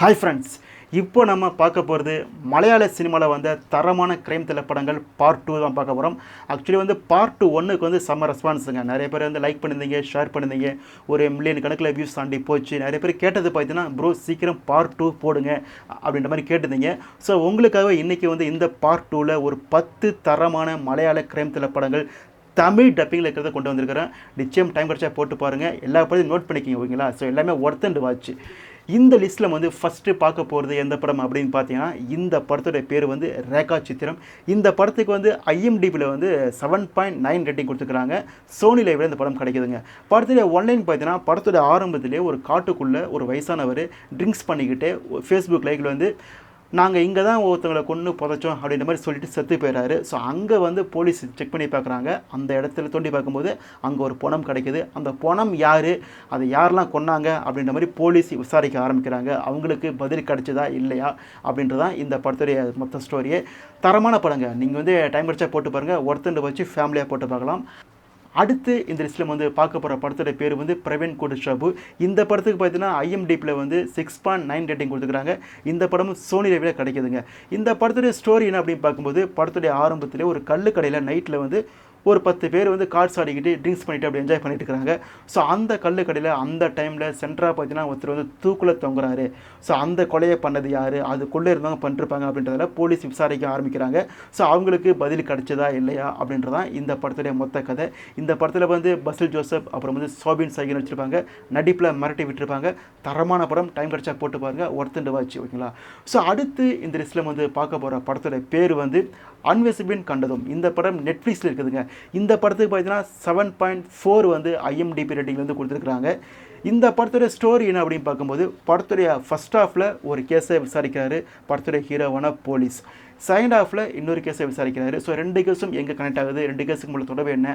Hi friends இப்போ நம்ம பார்க்க போகிறது மலையாள சினிமாவில் வந்த தரமான கிரைம் திரைப்படங்கள் பார்ட் டூ தான் பார்க்க போகிறோம் ஆக்சுவலி வந்து பார்ட் டூ ஒன்றுக்கு வந்து செம்ம ரெஸ்பான்ஸுங்க நிறைய பேர் வந்து லைக் பண்ணியிருந்தீங்க ஷேர் பண்ணியிருந்தீங்க. ஒரு மில்லியன் கணக்கில் வியூஸ் தாண்டி போச்சு. நிறைய பேர் கேட்டது பார்த்தீங்கன்னா ப்ரோ சீக்கிரம் பார்ட் டூ போடுங்க அப்படின்ற மாதிரி கேட்டிருந்தீங்க. ஸோ உங்களுக்காக இன்றைக்கி வந்து இந்த பார்ட் டூவில் ஒரு பத்து தரமான மலையாள கிரைம் திரைப்படங்கள் தமிழ் டப்பிங்கில் இருக்கிறத கொண்டு வந்திருக்கிறேன். நிச்சயம் டைம் கிடச்சா போட்டு பாருங்கள் எல்லா படத்தையும் நோட் பண்ணிக்கிங்க ஓகேங்களா? ஸோ எல்லாமே ஒர்த்தண்டு வாட்ச் இந்த லிஸ்ட்டில் வந்து ஃபஸ்ட்டு பார்க்க போகிறது எந்த படம் அப்படின்னு பார்த்தீங்கன்னா இந்த படத்தோடைய பேர் வந்து ரேகா சித்திரம். இந்த படத்துக்கு வந்து ஐஎம்டிபியில் வந்து செவன் பாயிண்ட் நைன் ரேட்டிங் கொடுத்துருக்காங்க சோனி லைவில் இந்த படம் கிடைக்குதுங்க. படத்துடைய ஒன்லைன் பார்த்தீங்கன்னா படத்தோட ஆரம்பத்திலே ஒரு காட்டுக்குள்ளே ஒரு வயசானவர் ட்ரிங்க்ஸ் பண்ணிக்கிட்டு ஃபேஸ்புக் லைக்கில் வந்து நாங்கள் இங்கே தான் ஒருத்தவங்களை கொன்று புதைச்சோம் அப்படின்ற மாதிரி சொல்லிட்டு செத்து போயிடுறாரு ஸோ அங்கே வந்து போலீஸ் செக் பண்ணி பார்க்குறாங்க. அந்த இடத்துல தோண்டி பார்க்கும்போது அங்கே ஒரு பணம் கிடைக்குது. அந்த பணம் யார்? அதை யாரெல்லாம் கொன்னாங்க? அப்படின்ற மாதிரி போலீஸ் விசாரிக்க ஆரம்பிக்கிறாங்க. அவங்களுக்கு பதில் கிடைச்சதா இல்லையா? அப்படின்றதான் இந்த படத்துடைய மொத்த ஸ்டோரியே தரமான படங்க. நீங்கள் வந்து டைம் கிடைச்சா போட்டு பாருங்கள் ஒருத்தண்டு வச்சு ஃபேமிலியாக போட்டு பார்க்கலாம். அடுத்து இந்த லிஸ்ட்டில் வந்து பார்க்க போகிற படத்தோட பேர் வந்து பிரவீன் குடிஷாபு. இந்த படத்துக்கு பார்த்தீங்கன்னா ஐஎம்டிபியில் வந்து சிக்ஸ் பாயிண்ட் நைன் ரேட்டிங் கொடுத்துருக்காங்க. இந்த படமும் சோனி லைவில் கிடைக்குதுங்க. இந்த படத்துடைய ஸ்டோரி என்ன அப்படின்னு பார்க்கும்போது படத்துடைய ஆரம்பத்திலே ஒரு கல்லு கடையில் நைட்டில் வந்து ஒரு பத்து பேர் வந்து கார்ட்ஸ் ஆடிக்கிட்டு ட்ரிங்க்ஸ் பண்ணிட்டு அப்படி என்ஜாய் பண்ணிட்டு இருக்காங்க ஸோ அந்த கல்லு கடையில் அந்த டைமில் சென்ட்ராக பார்த்தீங்கன்னா ஒருத்தர் வந்து தூக்குல தொங்குறாரு. ஸோ அந்த கொலையை பண்ணது யார்? அதுக்குள்ளே இருந்தவங்க பண்ணிருப்பாங்க அப்படின்றதால போலீஸ் விசாரிக்க ஆரம்பிக்கிறாங்க. ஸோ அவங்களுக்கு பதில் கிடைச்சதா இல்லையா அப்படின்றதான் இந்த படத்துடைய மொத்த கதை. இந்த படத்தில் வந்து பசில் ஜோசப் அப்புறம் வந்து சோபின் சைகன் வச்சுருப்பாங்க. நடிப்பில் மிரட்டி விட்டுருப்பாங்க. தரமான படம் டைம் கிடைச்சா போட்டு பாருங்கள் ஒருத்தண்டு வாச்சு ஓகேங்களா? ஸோ அடுத்து இந்த லிஸ்ட்டில் வந்து பார்க்க போகிற படத்துடைய பேர் வந்து அன்வெசிபின் கண்டதும். இந்த படம் நெட்ஃப்ளிக்ஸில் இருக்குதுங்க. இந்த படத்துக்கு பார்த்தீங்கன்னா செவன் பாயிண்ட் ஃபோர் வந்து ஐஎம்டிபி ரேட்டிங் வந்து கொடுத்துருக்குறாங்க. இந்த படத்துடைய ஸ்டோரி என்ன அப்படின்னு பார்க்கும்போது படத்துடைய ஃபஸ்ட் ஹாஃபில் ஒரு கேஸை விசாரிக்கிறாரு படத்துடைய ஹீரோவான போலீஸ் செகண்ட் ஹாஃபில் இன்னொரு கேஸை விசாரிக்கிறாரு. ஸோ ரெண்டு கேஸும் எங்கே கனெக்ட் ஆகுது? ரெண்டு கேஸுக்கு உள்ள தொடர்பு என்ன?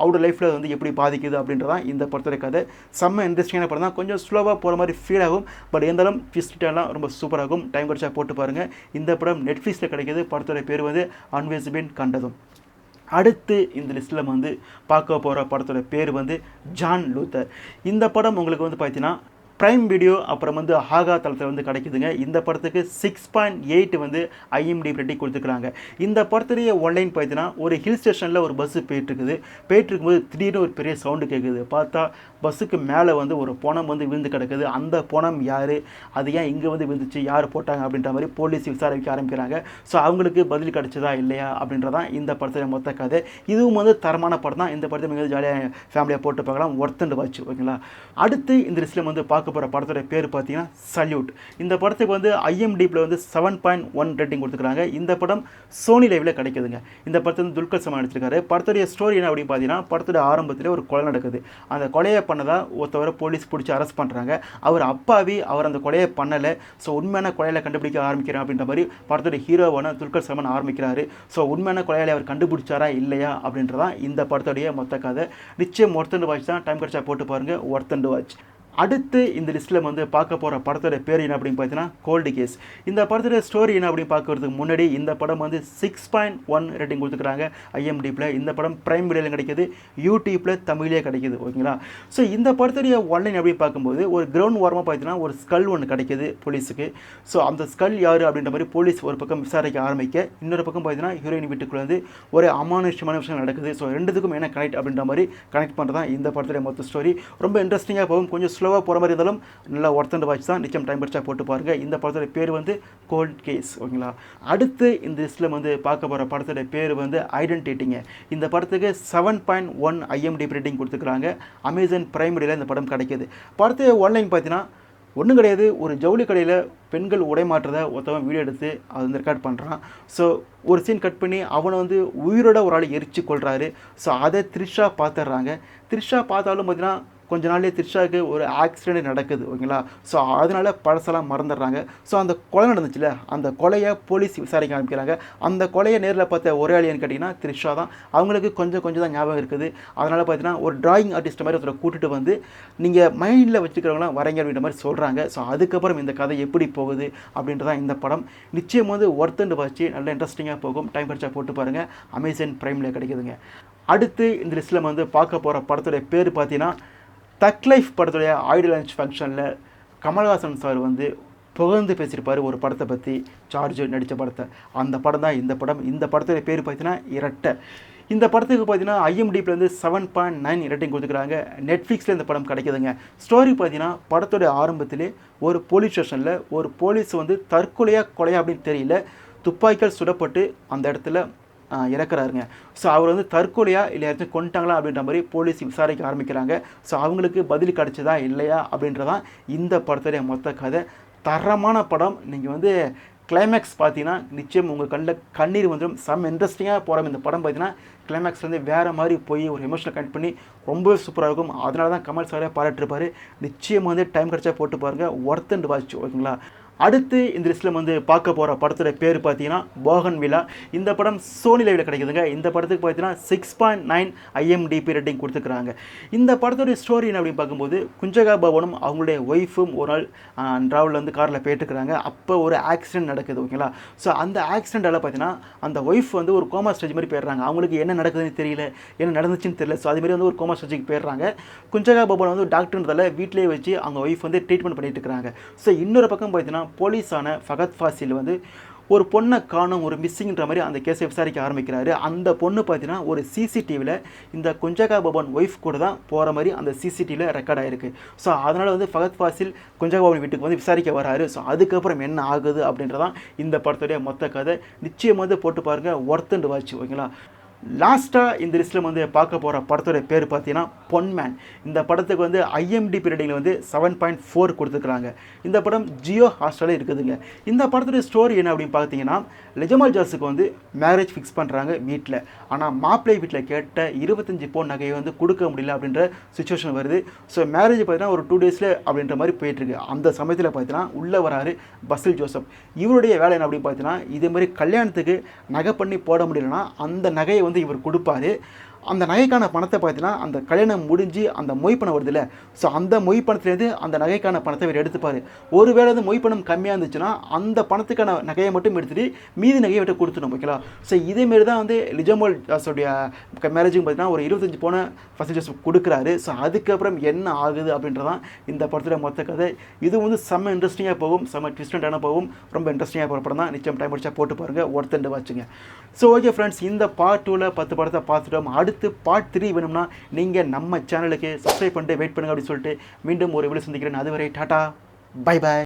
அவரோட லைஃப்பில் வந்து எப்படி பாதிக்குது அப்படின்றதான் இந்த படத்துடைய கதை. செம்ம இன்ட்ரெஸ்டிங்கான படம் தான் கொஞ்சம் ஸ்லோவாக போகிற மாதிரி ஃபீல் ஆகும். பட் இருந்தாலும் ட்விஸ்ட்லாம் ரொம்ப சூப்பராகும் டைம் கிடைச்சா போட்டு பாருங்கள் இந்த படம் நெட்ஃப்ளிக்ஸில் கிடைக்கிது. படத்துடைய பேர் வந்து அன்வேசிபின் கண்டதும். அடுத்து இந்த லிஸ்ட்டில் வந்து பார்க்க போகிற படத்தோட பேர் வந்து ஜான் லூத்தர். இந்த படம் உங்களுக்கு வந்து பார்த்தீங்கன்னா ப்ரைம் வீடியோ அப்புறம் வந்து ஆகா தளத்தில் வந்து கிடைக்குதுங்க. இந்த படத்துக்கு சிக்ஸ் பாயிண்ட் எயிட் வந்து ஐஎம்டி ரெட்டி கொடுத்துருக்காங்க இந்த படத்துடைய ஒன்லைன் பார்த்தீங்கன்னா ஒரு ஹில் ஸ்டேஷனில் ஒரு பஸ்ஸு போயிட்டுருக்குது. போயிட்டுருக்கும்போது திடீர்னு ஒரு பெரிய சவுண்டு கேட்குது பார்த்தா பஸ்ஸுக்கு மேலே வந்து ஒரு பணம் வந்து விழுந்து கிடக்குது. அந்த பணம் யார்? அது ஏன் இங்கே வந்து விழுந்துச்சு? யார் போட்டாங்க? அப்படின்ற மாதிரி போலீஸ் விசாரிக்க ஆரம்பிக்கிறாங்க. ஸோ அவங்களுக்கு பதில் கிடச்சதா இல்லையா? அப்படின்றதான் இந்த படத்தில் மொத்த கதை. இதுவும் வந்து தரமான படம் தான் இந்த படத்தை மிக ஜாலியாக ஃபேமிலியாக போட்டு பார்க்கலாம். ஒர்த்தண்டு வாட்ச் ஓகேங்களா அடுத்து இந்த லிஸ்ட்டில் வந்து பார்க்க போகிற படத்தோட பேர் பார்த்தீங்கன்னா சல்யூட் இந்த படத்துக்கு வந்து ஐஎம்டிபியில் வந்து செவன் பாயிண்ட் ஒன் ரேட்டிங் கொடுத்துருக்காங்க. இந்த படம் சோனி லைவில் கிடைக்குதுங்க. இந்த படத்தை வந்து துல்கர் சமா நடிச்சிருக்காரு. படத்துடைய ஸ்டோரி என்ன அப்படின்னு பார்த்தீங்கன்னா படத்துடைய ஆரம்பத்தில் ஒரு கொலை நடக்குது. அந்த கொலையை பண்ணதாக ஒருத்தவரை போலீஸ் பிடிச்சி அரெஸ்ட் பண்ணுறாங்க அவர் அப்பாவி அவர் அந்த கொலையை பண்ணலை. ஸோ உண்மையான கொலையில் கண்டுபிடிக்க ஆரம்பிக்கிறேன் அப்படின்ற மாதிரி படத்துடைய ஹீரோவான துல்கர் சமன் ஆரம்பிக்கிறாரு. ஸோ உண்மையான கொலையாளி அவர் கண்டுபிடிச்சாரா இல்லையா அப்படின்றதான் இந்த படத்துடைய மொத்த கதை. நிச்சயம் ஒருத்தண்டு வாட்ச் தான். டைம் கிடைச்சா போட்டு பாருங்கள் ஒருத்தண்டு வாட்ச் அடுத்து இந்த லிஸ்ட்டில் வந்து பார்க்க போகிற படத்தோட பேர் என்ன அப்படின்னு பார்த்தீங்கன்னா கோல்டு கேஸ் இந்த படத்தோட ஸ்டோரி என்ன அப்படின்னு பார்க்கறதுக்கு முன்னாடி இந்த படம் வந்து சிக்ஸ் பாயிண்ட் ஒன் ரேட்டிங் கொடுத்துக்கிறாங்க ஐஎம்டிபியில் இந்த படம் பிரைம் வீடியோவில் கிடைக்கிது யூடியூப்பில் தமிழே கிடைக்கிது ஓகேங்களா? ஸோ இந்த படத்துடைய ஒன்லைன் அப்படின்னு பார்க்கும்போது ஒரு கிரவுண்ட் வாரமாக பார்த்தீங்கன்னா ஒரு ஸ்கல் ஒன்று கிடைக்கிது போலீஸுக்கு. ஸோ அந்த ஸ்கல் யார் அப்படின்ற மாதிரி போலீஸ் ஒரு பக்கம் விசாரிக்க ஆரம்பிக்க இன்னொரு பக்கம் பார்த்தீங்கன்னா ஹீரோயின் வீட்டுக்குள்ளே வந்து ஒரு அமானுஷ்யமான விஷயம் நடக்குது. ஸோ ரெண்டுத்துக்கும் என்ன கனெக்ட் அப்படின்ற மாதிரி கனெக்ட் பண்ணுறது தான் இந்த படத்துடைய மொத்த ஸ்டோரி ரொம்ப இன்ட்ரெஸ்டிங்காக போகும். கொஞ்சம் ஸ்லோ ஸ்லோவாக போகிற மாதிரி இருந்தாலும் நல்லா ஒர்த்தண்ட் வாட்ச் தான். நிச்சயம் டைம் படிச்சா போட்டு பாருங்கள் இந்த படத்தோட பேர் வந்து கோல்ட் கேஸ் ஓகேங்களா? அடுத்து இந்த லிஸ்ட்டில் வந்து பார்க்க போகிற படத்தோட பேர் வந்து ஐடென்டிட்டிங்க இந்த படத்துக்கு seven point one IMDb rating கொடுத்துருக்காங்க. அமேசான் பிரைமரியில் இந்த படம் கிடைக்கிது. படத்தை ஆன்லைன் பார்த்தீங்கன்னா ஒன்றும் கிடையாது. ஒரு ஜவுளி கடையில் பெண்கள் உடை மாற்றதை ஒருத்தவன் வீடியோ எடுத்து அதை வந்து ரெக்கார்ட் பண்ணுறான் ஸோ ஒரு சீன் கட் பண்ணி அவனை வந்து உயிரோட ஒரு ஆள் எரிச்சு கொள்கிறாரு ஸோ அதை த்ரிஷா பார்த்துட்றாங்க. த்ரிஷா பார்த்தாலும் பார்த்தீங்கன்னா கொஞ்ச நாள்லேயே த்ரிஷாவுக்கு ஒரு ஆக்சிடென்ட் நடக்குது ஓகேங்களா? ஸோ அதனால் பழசெல்லாம் மறந்துடுறாங்க. ஸோ அந்த கொலை நடந்துச்சுல அந்த கொலையை போலீஸ் விசாரிக்க ஆரம்பிக்கிறாங்க. அந்த கொலையை நேரில் பார்த்த ஒரே ஆளியன்னு கேட்டிங்கன்னா த்ரிஷா தான். அவங்களுக்கு கொஞ்சம் கொஞ்சம் தான் ஞாபகம் இருக்குது. அதனால் பார்த்தீங்கன்னா ஒரு டிராயிங் ஆர்டிஸ்ட் மாதிரி ஒருத்தரை கூட்டிட்டு வந்து நீங்கள் மைண்டில் வச்சுக்கிறவங்களாம் வரைங்க அப்படின்ற மாதிரி சொல்கிறாங்க ஸோ அதுக்கப்புறம் இந்த கதை எப்படி போகுது அப்படின்றதான் இந்த படம். நிச்சயம் வந்து ஒருத்தண்டு வச்சு நல்ல இன்ட்ரெஸ்டிங்காக போகும். டைம் படிச்சா போட்டு பாருங்கள் அமேசான் ப்ரைமில் கிடைக்குதுங்க. அடுத்து இந்த லிஸ்ட்டில் வந்து பார்க்க போகிற படத்துடைய பேர் பார்த்தீங்கன்னா தக் லைஃப் படத்துடைய ஆய்டு லஞ்ச் ஃபங்க்ஷனில் கமல்ஹாசன் சார் வந்து புகழ்ந்து பேசியிருப்பார் ஒரு படத்தை பற்றி சார்ஜ் நடித்த படத்தை. அந்த படம் தான் இந்த படம். இந்த படத்தோட பேர் பார்த்தீங்கன்னா இரட்டை. இந்த படத்துக்கு பார்த்தீங்கன்னா ஐஎம்டிபிலேருந்து செவன் பாயிண்ட் நைன் ரேட்டிங் கொடுத்துருக்காங்க. நெட்ஃப்ளிக்ஸில் இந்த படம் கிடைக்குதுங்க. ஸ்டோரி பார்த்தீங்கன்னா படத்துடைய ஆரம்பத்திலே ஒரு போலீஸ் ஸ்டேஷனில் ஒரு போலீஸ் வந்து தற்கொலையாக கொலையா அப்படின்னு தெரியல. துப்பாக்கியால் சுடப்பட்டு அந்த இடத்துல இறக்குறாருங்க. ஸோ அவர் வந்து தற்கொலையா இல்லை யாராச்சும் கொண்டாங்களா அப்படின்ற மாதிரி போலீஸ் விசாரிக்க ஆரம்பிக்கிறாங்க. ஸோ அவங்களுக்கு பதில் கிடச்சதா இல்லையா அப்படின்றதான் இந்த படத்துடைய மொத்த கதை. தரமான படம். நீங்கள் வந்து கிளைமேக்ஸ் பார்த்தீங்கன்னா நிச்சயம் உங்கள் கண்ணில் கண்ணீர் வந்துடும் செம் இன்ட்ரெஸ்டிங்காக போகிற இந்த படம் பார்த்தீங்கன்னா. கிளைமேக்ஸ் வந்து வேறு மாதிரி போய் ஒரு எமோஷனல் கனெக்ட் பண்ணி ரொம்பவே சூப்பராக இருக்கும். அதனால தான் கமல் சாரே பாராட்டிருப்பார். நிச்சயம் வந்து டைம் கிடச்சா போட்டு பாருங்கள் ஒர்த் அண்ட் வாட்ச் ஓகேங்களா அடுத்து இந்த லிஸ்ட்டில் வந்து பார்க்க போகிற படத்தோட பேர் பார்த்தீங்கன்னா போகன் விழா. இந்த படம் சோனி லைவில் கிடைக்குதுங்க. இந்த படத்துக்கு பார்த்தீங்கன்னா six point nine IMDb rating கொடுத்துருக்காங்க இந்த படத்தோட ஸ்டோரி என்ன அப்படின்னு பார்க்கும்போது குஞ்சகா பவனும் அவங்களுடைய ஒய்ஃபும் ஒரு நாள் ட்ராவலில் வந்து காரில் போயிட்டுருக்குறாங்க. அப்போ ஒரு ஆக்சிடென்ட் நடக்குது ஓகேங்களா ஸோ அந்த ஆக்சிடெண்ட்டால் பார்த்தீங்கன்னா அந்த ஒய்ஃப் வந்து ஒரு கோமா ஸ்டேஜ் மாதிரி போயிடுறாங்க. அவங்களுக்கு என்ன நடக்குதுன்னு தெரியல என்ன நடந்துச்சுன்னு தெரியல. ஸோ அதுமாரி வந்து ஒரு கோமா ஸ்டேஜுக்கு போயிடுறாங்க. குஞ்சகா பவன் வந்து டாக்டர்ன்றதால வீட்டிலேயே வச்சு அவங்க ஒய்ஃப் வந்து ட்ரீட்மெண்ட் பண்ணிட்டு இருக்கிறாங்க ஸோ இன்னொரு பக்கம் பார்த்தீங்கன்னா போலீஸான ஃபகத் ஃபாசில் வந்து ஒரு பொண்ணை காணும் ஒரு மிஸ்ஸிங்கிற மாதிரி அந்த கேஸை விசாரிக்க ஆரம்பிக்கிறாரு. அந்த பொண்ணு பார்த்தீங்கன்னா ஒரு சிசிடிவியில் இந்த குஞ்சகா பவன் ஒய்ஃப் கூட தான் போகிற மாதிரி அந்த சிசிடிவியில் ரெக்கார்ட் ஆகிருக்கு ஸோ அதனால் வந்து ஃபகத் ஃபாசில் குஞ்சகா பவன் வீட்டுக்கு வந்து விசாரிக்க வராரு. ஸோ அதுக்கப்புறம் என்ன ஆகுது அப்படின்றதான் இந்த படத்துடைய மொத்த கதை. நிச்சயம் வந்து போட்டு பாருங்கள் ஒர்த்துண்டு அண்ட் வாட்ச் ஓகேங்களா? லாஸ்ட்டாக இந்த லிஸ்ட்டில் வந்து பார்க்க போகிற படத்தோட பேர் பார்த்தீங்கன்னா பொன்மேன். இந்த படத்துக்கு வந்து ஐஎம்டிபி ரேட்டிங்கில் வந்து செவன் பாயிண்ட் ஃபோர் கொடுத்துருக்குறாங்க. இந்த படம் ஜியோ ஹாஸ்டலில் இருக்குதுங்க. இந்த படத்துடைய ஸ்டோரி என்ன அப்படின்னு பார்த்தீங்கன்னா லெஜமால் ஜாஸுக்கு வந்து மேரேஜ் ஃபிக்ஸ் பண்ணுறாங்க வீட்டில் ஆனால் மாப்பிள்ளை வீட்டில் கேட்ட இருபத்தஞ்சி பவுன் நகையை வந்து கொடுக்க முடியல அப்படின்ற சுச்சுவேஷன் வருது. ஸோ மேரேஜ் பார்த்தீங்கன்னா ஒரு டூ டேஸில் அப்படின்ற மாதிரி போயிட்டுருக்கு. அந்த சமயத்தில் பார்த்தீங்கன்னா உள்ளே வராரு பசில் ஜோசப். இவருடைய வேலை என்ன அப்படின்னு பார்த்தீங்கன்னா இதே மாதிரி கல்யாணத்துக்கு நகை பண்ணி போட முடியலன்னா அந்த நகையை வந்து இவர் கொடுப்பாரு. அந்த நகைக்கான பணத்தை பார்த்தீங்கன்னா அந்த கல்யாணம் முடிஞ்சு அந்த மொய் பணம் வருதுல்ல. ஸோ அந்த மொய்ப்பணத்துலேருந்து அந்த நகைக்கான பணத்தை இவர் எடுத்துப்பார். ஒருவேளை வந்து மொய் பணம் கம்மியாக இருந்துச்சுன்னா அந்த பணத்துக்கான நகையை மட்டும் எடுத்துட்டு மீதி நகையை விட்டு கொடுத்துடும் ஓகேங்களா ஸோ இதேமாரி தான் வந்து லிஜமோல் தாஸோடைய மேரேஜுக்கு பார்த்தீங்கன்னா ஒரு இருபத்தஞ்சி போன ஃபர்ஸ்ட் கொடுக்குறாரு. ஸோ அதுக்கப்புறம் என்ன ஆகுது அப்படின்றதான் இந்த படத்தில் மொத்த கதை. இது வந்து செம்ம இன்ட்ரெஸ்டிங்காக போகும் செம்ம ட்விஸ்டண்டான போகும். ரொம்ப இன்ட்ரெஸ்டிங்காக போகிற படம் தான். நிச்சயம் டைம் முடிச்சா போட்டு பாருங்கள் ஒருத்தண்டு வாச்சுங்க ஸோ ஓகே ஃப்ரெண்ட்ஸ் இந்த பார்ட் டூவில் பத்து படத்தை பார்த்துட்டோம். அடுத்து பார்ட் த்ரீ வேணும்னா நீங்கள் நம்ம சேனலுக்கு சப்ஸ்கிரைப் பண்ணிட்டு வெயிட் பண்ணுங்க அப்படின்னு சொல்லிட்டு மீண்டும் ஒரு வீடியோ சந்திக்கிறேன். அதுவரை டாட்டா பை பாய்